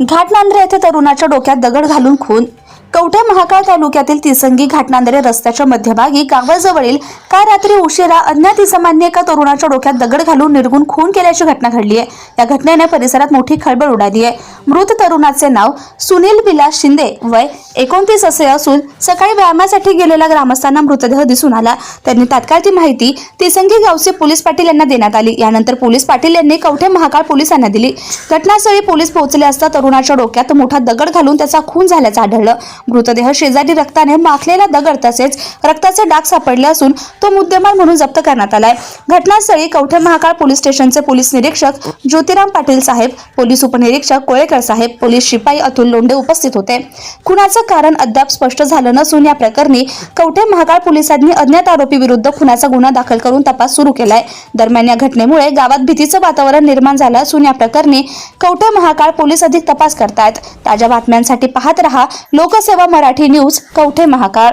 घाटनांद्रे येथे तरुणाच्या डोक्यात दगड घालून खून. कवठे महाकाळ तालुक्यातील तिसंगी घाटनांद्रे रस्त्याच्या मध्यभागी गावाजवळील काल रात्री उशिरा अज्ञात इसमांनी एका तरुणाच्या डोक्यात दगड घालून निर्गुण खून केल्याची घटना घडली आहे. या घटनेने परिसरात मोठी खळबळ उडाली आहे. मृत तरुणाचे नाव सुनील विलास शिंदे वय एकोणतीस असे असून सकाळी व्यायामासाठी गेलेल्या ग्रामस्थांना मृतदेह दिसून आला. त्यांनी तात्काळ ती माहिती तिसंगी गावचे पोलीस पाटील यांना देण्यात आली. यानंतर पोलीस पाटील यांनी कवठे महाकाळ पोलिसांना दिली. घटनास्थळी पोलीस पोहोचले असता तरुणाच्या डोक्यात मोठा दगड घालून त्याचा खून झाल्याचं आढळलं. मृतदेह शेजारी रक्ताने माखलेला दगड तसेच रक्ताचे डाग सापडले असून तो मुद्देमाल म्हणून जप्त करण्यात आलाय. घटनास्थळी कवठे महाकाळ पोलीस स्टेशनचे पोलीस निरीक्षक ज्योतिराम पाटील साहेब पोलीस उपनिरीक्षक कोळेकर साहेब पोलीस शिपाई अतुल लोंढे उपस्थित होते. खुनाचं कारण अद्याप स्पष्ट झालं नसून या प्रकरणी कवठे महाकाळ पोलिसांनी अज्ञात आरोपी विरुद्ध खुनाचा गुन्हा दाखल करून तपास सुरू केलाय. दरम्यान या घटनेमुळे गावात भीतीचं वातावरण निर्माण झालं असून या प्रकरणी कवठे महाकाळ पोलीस अधिक तपास करतायत. ताज्या बातम्यांसाठी पाहत रहा Lokseva Marathi news Kavathe Mahankal.